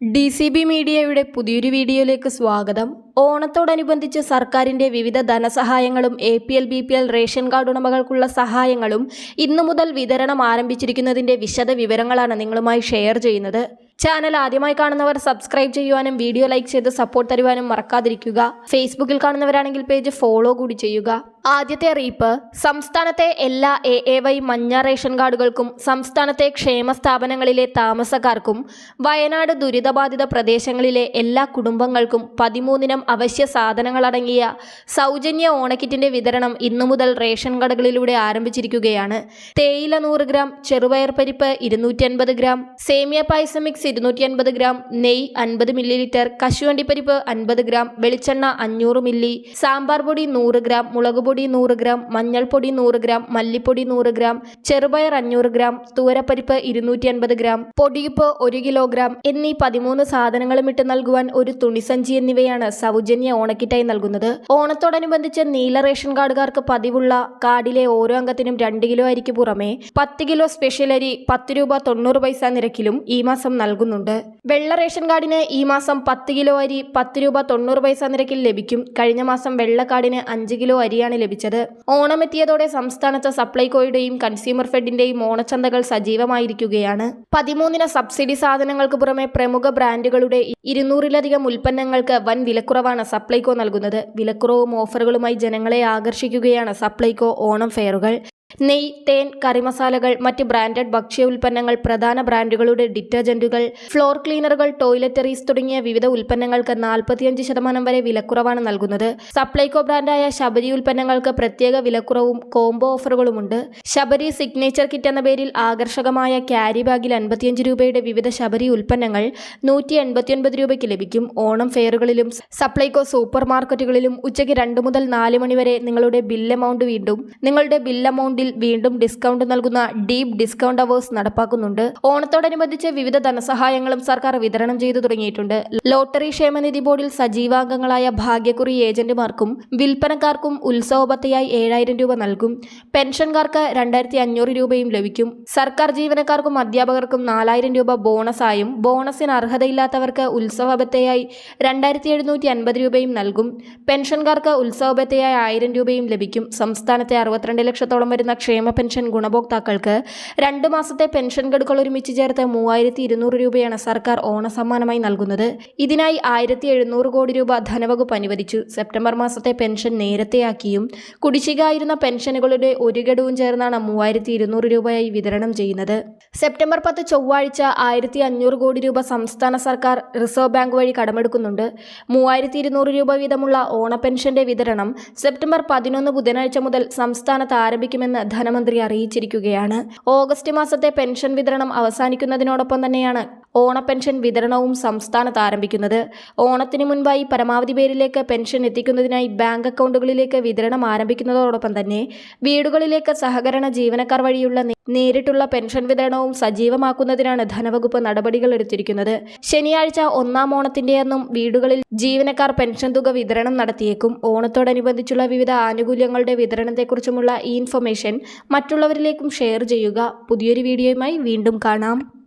D C B മീഡിയയുടെ പുതിയൊരു വീഡിയോയിലേക്ക് സ്വാഗതം. ഓണത്തോടനുബന്ധിച്ച് സർക്കാരിന്റെ വിവിധ ധനസഹായങ്ങളും A P L B P L ration card ഉടമകൾക്കുള്ള സഹായങ്ങളും ഇന്നു മുതൽ വിതരണം ആരംഭിച്ചിരിക്കുന്നതിന്റെ വിശദ വിവരങ്ങളാണ് നിങ്ങളുമായി ഷെയർ ചെയ്യുന്നത്. ചാനൽ ആദ്യമായി കാണുന്നവർ സബ്സ്ക്രൈബ് ചെയ്യുവാനും വീഡിയോ ലൈക്ക് ചെയ്ത് സപ്പോർട്ട് തരുവാനും മറക്കാതിരിക്കുക. ഫേസ്ബുക്കിൽ കാണുന്നവരാണെങ്കിൽ പേജ് ഫോളോ കൂടി ചെയ്യുക. ആദ്യത്തെ അറിയിപ്പ് സംസ്ഥാനത്തെ എല്ലാ എ എ വൈ മഞ്ഞ റേഷൻ കാർഡുകൾക്കും സംസ്ഥാനത്തെ ക്ഷേമ സ്ഥാപനങ്ങളിലെ താമസക്കാർക്കും വയനാട് ദുരിതബാധിത പ്രദേശങ്ങളിലെ എല്ലാ കുടുംബങ്ങൾക്കും പതിമൂന്നിനം അവശ്യ സാധനങ്ങളടങ്ങിയ സൗജന്യ ഓണക്കിറ്റിന്റെ വിതരണം ഇന്നു മുതൽ റേഷൻ കടകളിലൂടെ ആരംഭിച്ചിരിക്കുകയാണ്. തേയില നൂറ് ഗ്രാം ചെറുപയർ പരിപ്പ് ഇരുന്നൂറ്റി അൻപത് ഗ്രാം സേമിയ പായസം മിക്സ് ഇരുന്നൂറ്റി അൻപത് ഗ്രാം നെയ് അൻപത് മില്ലി ലിറ്റർ കശുവണ്ടിപ്പരിപ്പ് അൻപത് ഗ്രാം വെളിച്ചെണ്ണ അഞ്ഞൂറ് മില്ലി സാമ്പാർ പൊടി നൂറ് ഗ്രാം മുളക് പൊടി നൂറ് ഗ്രാം മഞ്ഞൾപ്പൊടി നൂറ് ഗ്രാം മല്ലിപ്പൊടി നൂറ് ഗ്രാം ചെറുപയർ അഞ്ഞൂറ് ഗ്രാം തൂരപ്പരിപ്പ് ഇരുന്നൂറ്റി അൻപത് ഗ്രാം പൊടിയുപ്പ് ഒരു കിലോഗ്രാം എന്നീ പതിമൂന്ന് സാധനങ്ങളും ഇട്ട് നൽകുവാൻ ഒരു തുണിസഞ്ചി എന്നിവയാണ് സൗജന്യ ഓണക്കിറ്റായി നൽകുന്നത്. ഓണത്തോടനുബന്ധിച്ച് നീല റേഷൻ കാർഡുകാർക്ക് പതിവുള്ള കാർഡിലെ ഓരോ അംഗത്തിനും രണ്ട് കിലോ അരിക്ക് പുറമെ പത്ത് കിലോ സ്പെഷ്യൽ അരി പത്ത് രൂപ തൊണ്ണൂറ് പൈസ നിരക്കിലും ഈ മാസം നൽകുന്നുണ്ട്. വെള്ള റേഷൻ കാർഡിന് ഈ മാസം പത്ത് കിലോ അരി പത്ത് രൂപ തൊണ്ണൂറ് പൈസ നിരക്കിൽ ലഭിക്കും. കഴിഞ്ഞ മാസം വെള്ള കാർഡിന് അഞ്ച് കിലോ അരിയാണ് ലഭിച്ചത്. ഓണമെത്തിയതോടെ സംസ്ഥാനത്ത് സപ്ലൈകോയുടെയും കൺസ്യൂമർ ഫെഡിന്റെയും ഓണച്ചന്തകൾ സജീവമായിരിക്കുകയാണ്. പതിമൂന്നിന് സബ്സിഡി സാധനങ്ങൾക്ക് പുറമെ പ്രമുഖ ബ്രാൻഡുകളുടെ ഇരുന്നൂറിലധികം ഉൽപ്പന്നങ്ങൾക്ക് വൻ വിലക്കുറവാണ് സപ്ലൈകോ നൽകുന്നത്. വിലക്കുറവും ഓഫറുകളുമായി ജനങ്ങളെ ആകർഷിക്കുകയാണ് സപ്ലൈകോ ഓണം ഫെയറുകൾ. നെയ് തേൻ കറിമസാലകൾ മറ്റ് ബ്രാൻഡഡ് ഭക്ഷ്യ ഉൽപ്പന്നങ്ങൾ പ്രധാന ബ്രാൻഡുകളുടെ ഡിറ്റർജന്റുകൾ ഫ്ലോർ ക്ലീനറുകൾ ടോയ്ലറ്ററീസ് തുടങ്ങിയ വിവിധ ഉൽപ്പന്നങ്ങൾക്ക് നാൽപ്പത്തിയഞ്ച് ശതമാനം വരെ വിലക്കുറവാണ് നൽകുന്നത്. സപ്ലൈകോ ബ്രാൻഡായ ശബരി ഉൽപ്പന്നങ്ങൾക്ക് പ്രത്യേക വിലക്കുറവും കോംബോ ഓഫറുകളുമുണ്ട്. ശബരി സിഗ്നേച്ചർ കിറ്റ് എന്ന പേരിൽ ആകർഷകമായ ക്യാരി ബാഗിൽ അൻപത്തിയഞ്ച് രൂപയുടെ വിവിധ ശബരി ഉൽപ്പന്നങ്ങൾ നൂറ്റി എൺപത്തിയൊൻപത് രൂപയ്ക്ക് ലഭിക്കും. ഓണം ഫെയറുകളിലും സപ്ലൈകോ സൂപ്പർ മാർക്കറ്റുകളിലും ഉച്ചയ്ക്ക് രണ്ട് മുതൽ നാല് മണിവരെ നിങ്ങളുടെ ബിൽ എമൗണ്ട് വീണ്ടും നിങ്ങളുടെ ബിൽ എമൗണ്ടിൽ വീണ്ടും ഡിസ്കൗണ്ട് നൽകുന്ന ഡീപ് ഡിസ്കൗണ്ട് അവേഴ്സ് നടപ്പാക്കുന്നുണ്ട്. ഓണത്തോടനുബന്ധിച്ച് വിവിധ ധനസഹായങ്ങളും സർക്കാർ വിതരണം ചെയ്തു തുടങ്ങിയിട്ടുണ്ട്. ലോട്ടറി ക്ഷേമനിധി ബോർഡിൽ സജീവാംഗങ്ങളായ ഭാഗ്യക്കുറി ഏജന്റുമാർക്കും വിൽപ്പനക്കാർക്കും ഉത്സവബത്തയായി ഏഴായിരം രൂപ നൽകും. പെൻഷൻകാർക്ക് രണ്ടായിരത്തി അഞ്ഞൂറ് രൂപയും ലഭിക്കും. സർക്കാർ ജീവനക്കാർക്കും അധ്യാപകർക്കും നാലായിരം രൂപ ബോണസായും ബോണസിന് അർഹതയില്ലാത്തവർക്ക് ഉത്സവബത്തയായി രണ്ടായിരത്തി എഴുന്നൂറ്റി അൻപത് രൂപയും നൽകും. പെൻഷൻകാർക്ക് ഉത്സവബത്തയായി ആയിരം രൂപയും ലഭിക്കും. സംസ്ഥാനത്തെ അറുപത്തിരണ്ട് ലക്ഷത്തോളം വരുന്ന ക്ഷേമ പെൻഷൻ ഗുണഭോക്താക്കൾക്ക് രണ്ട് മാസത്തെ പെൻഷൻ ഗഡുക്കൾ ഒരുമിച്ച് ചേർത്ത് മൂവായിരത്തി ഇരുന്നൂറ് രൂപയാണ് സർക്കാർ ഓണസമ്മാനമായി നൽകുന്നത്. ഇതിനായി ആയിരത്തി എഴുന്നൂറ് കോടി രൂപ ധനവകുപ്പ് അനുവദിച്ചു. സെപ്റ്റംബർ മാസത്തെ പെൻഷൻ നേരത്തെയാക്കിയും കുടിശ്ശിക ആയിരുന്ന പെൻഷനുകളുടെ ഒരു ഗഡുവും ചേർന്നാണ് മൂവായിരത്തി ഇരുന്നൂറ് രൂപയായി വിതരണം ചെയ്യുന്നത്. സെപ്റ്റംബർ പത്ത് ചൊവ്വാഴ്ച ആയിരത്തി അഞ്ഞൂറ് കോടി രൂപ സംസ്ഥാന സർക്കാർ റിസർവ് ബാങ്ക് വഴി കടമെടുക്കുന്നുണ്ട്. മൂവായിരത്തി ഇരുന്നൂറ് രൂപ വീതമുള്ള ഓണ പെൻഷന്റെ വിതരണം സെപ്റ്റംബർ പതിനൊന്ന് ബുധനാഴ്ച മുതൽ സംസ്ഥാനത്ത് ആരംഭിക്കുമെന്ന് ധനമന്ത്രി അറിയിച്ചിരിക്കുകയാണ്. ഓഗസ്റ്റ് മാസത്തെ പെൻഷൻ വിതരണം അവസാനിക്കുന്നതിനോടൊപ്പം തന്നെയാണ് ഓണ പെൻഷൻ വിതരണവും സംസ്ഥാനത്ത് ആരംഭിക്കുന്നത്. ഓണത്തിന് മുൻപായി പരമാവധി പേരിലേക്ക് പെൻഷൻ എത്തിക്കുന്നതിനായി ബാങ്ക് അക്കൗണ്ടുകളിലേക്ക് വിതരണം ആരംഭിക്കുന്നതോടൊപ്പം തന്നെ വീടുകളിലേക്ക് സഹകരണ ജീവനക്കാർ വഴിയുള്ള നേരിട്ടുള്ള പെൻഷൻ വിതരണവും സജീവമാക്കുന്നതിനാണ് ധനവകുപ്പ് നടപടികൾ എടുത്തിരിക്കുന്നത്. ശനിയാഴ്ച ഒന്നാം ഓണത്തിന്റെ അന്നും വീടുകളിൽ ജീവനക്കാർ പെൻഷൻ തുക വിതരണം നടത്തിയേക്കും. ഓണത്തോടനുബന്ധിച്ചുള്ള വിവിധ ആനുകൂല്യങ്ങളുടെ വിതരണത്തെക്കുറിച്ചുമുള്ള ഈ ഇൻഫർമേഷൻ മറ്റുള്ളവരിലേക്കും ഷെയർ ചെയ്യുക. പുതിയൊരു വീഡിയോയുമായി വീണ്ടും കാണാം.